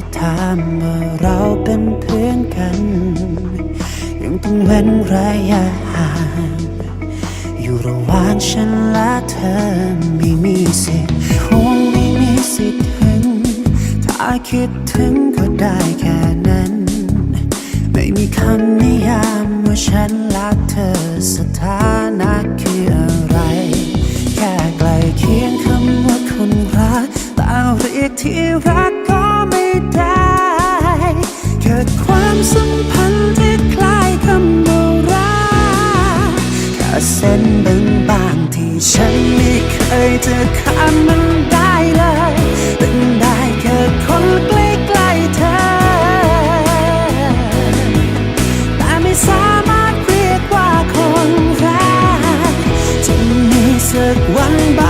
ที่ถามว่าเราเป็นเพื่อนกัน ยังต้องเว้นระยะห่างอยู่ระหว่างฉันและเธอไม่มีสิทธิ์คงไม่มีสิทธิ์ถึง ถ้าคิดถึงก็ได้แค่นั้น ไม่มีคำนิยามว่าฉันรักเธอสถานะคืออะไร แค่ใกลเคียงคำว่าคนรักแต่เรียกที่รัก เส้นบางๆที่ฉันไม่เคยจะข้ามมันได้เลยเป็นได้แค่คนใกล้ๆเธอ แต่ไม่สามารถเรียกว่าคนรักจะมีสักวันบ้าง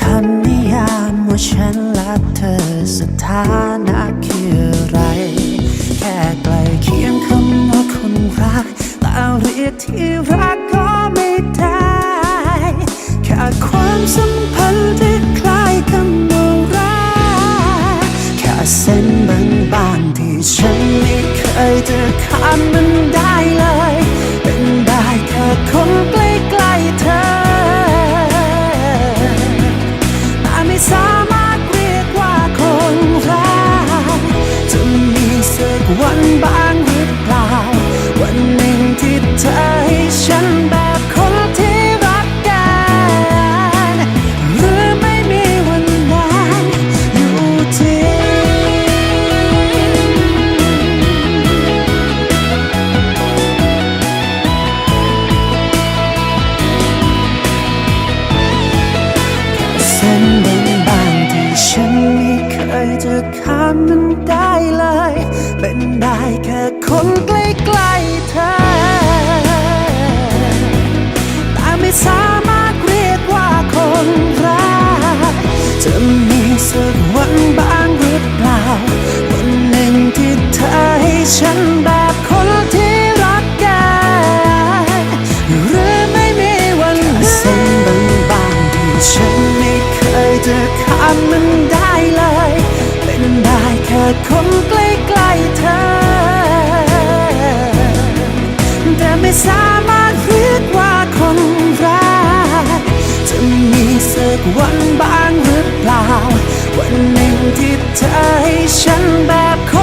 คำนิยามว่าฉันรักเธอสถานะคืออะไร แค่ใกลเคียงคำว่าคนรักแต่เรียกที่รักก็ไม่ได้แค่ความสัมพันธ์ที่คล้ายคำว่ารักแค่เส้นบางๆที่ฉันไม่เคยจะข้ามมันได้เลย มันบางที่ฉันไม่เคยจะข้ามมันได้ำมันได้เลย เป็นได้แค่คนใกล้ๆเธอ แต่ไม่สามารถเรียกว่าคนรักจะมีสักวันบ้างหรือเปล่า วันหนึ่งที่เธอให้ฉันแบบคน